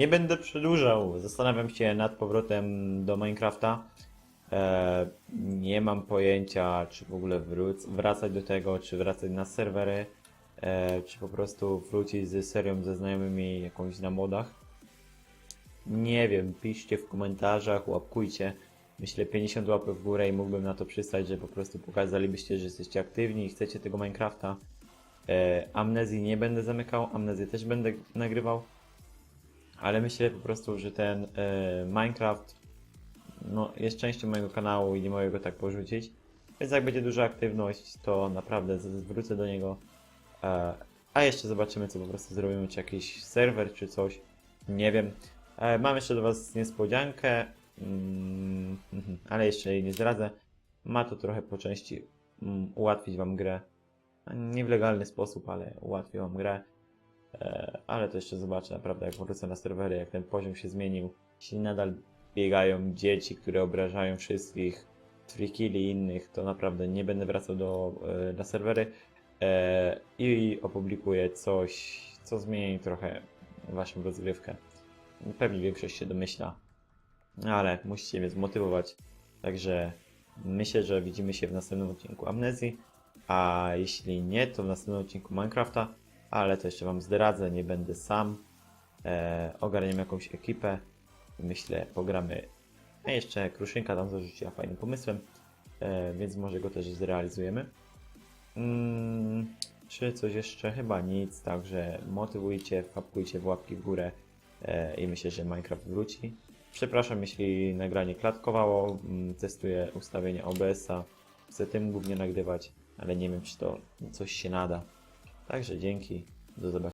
Nie będę przedłużał. Zastanawiam się nad powrotem do Minecrafta. E, nie mam pojęcia, czy w ogóle wróc, wracać do tego, czy wracać na serwery, e, czy po prostu wrócić z serią ze znajomymi jakąś na modach. Nie wiem, piszcie w komentarzach, łapkujcie. Myślę 50 łapek w górę i mógłbym na to przystać, że po prostu pokazalibyście, że jesteście aktywni i chcecie tego Minecrafta. E, amnezji nie będę zamykał, amnezję też będę nagrywał. Ale myślę po prostu, że ten e, Minecraft no, jest częścią mojego kanału i nie mogę go tak porzucić. Więc jak będzie duża aktywność, to naprawdę zwrócę do niego. E, a jeszcze zobaczymy, co po prostu zrobimy, czy jakiś serwer, czy coś. Nie wiem. E, mam jeszcze do Was niespodziankę, mm, ale jeszcze jej nie zdradzę. Ma to trochę po części mm, ułatwić Wam grę. Nie w legalny sposób, ale ułatwi Wam grę. E, ale to jeszcze zobaczę naprawdę, jak wrócę na serwery, jak ten poziom się zmienił. Jeśli nadal biegają dzieci, które obrażają wszystkich, frikili i innych, to naprawdę nie będę wracał do, e, na serwery e, i opublikuję coś, co zmieni trochę Waszą rozgrywkę. Pewnie większość się domyśla, ale musicie mnie zmotywować. Także myślę, że widzimy się w następnym odcinku Amnezji, a jeśli nie, to w następnym odcinku Minecrafta, ale to jeszcze Wam zdradzę, nie będę sam. E, ogarniemy jakąś ekipę, myślę, pogramy. A jeszcze Kruszynka tam zarzuciła fajnym pomysłem, e, więc może go też zrealizujemy. Mm, czy coś jeszcze? Chyba nic, także motywujcie, wpapkujcie w łapki w górę e, i myślę, że Minecraft wróci. Przepraszam, jeśli nagranie klatkowało, mm, testuję ustawienia OBS-a, chcę tym głównie nagrywać, ale nie wiem, czy to coś się nada. Także dzięki, do zobaczenia.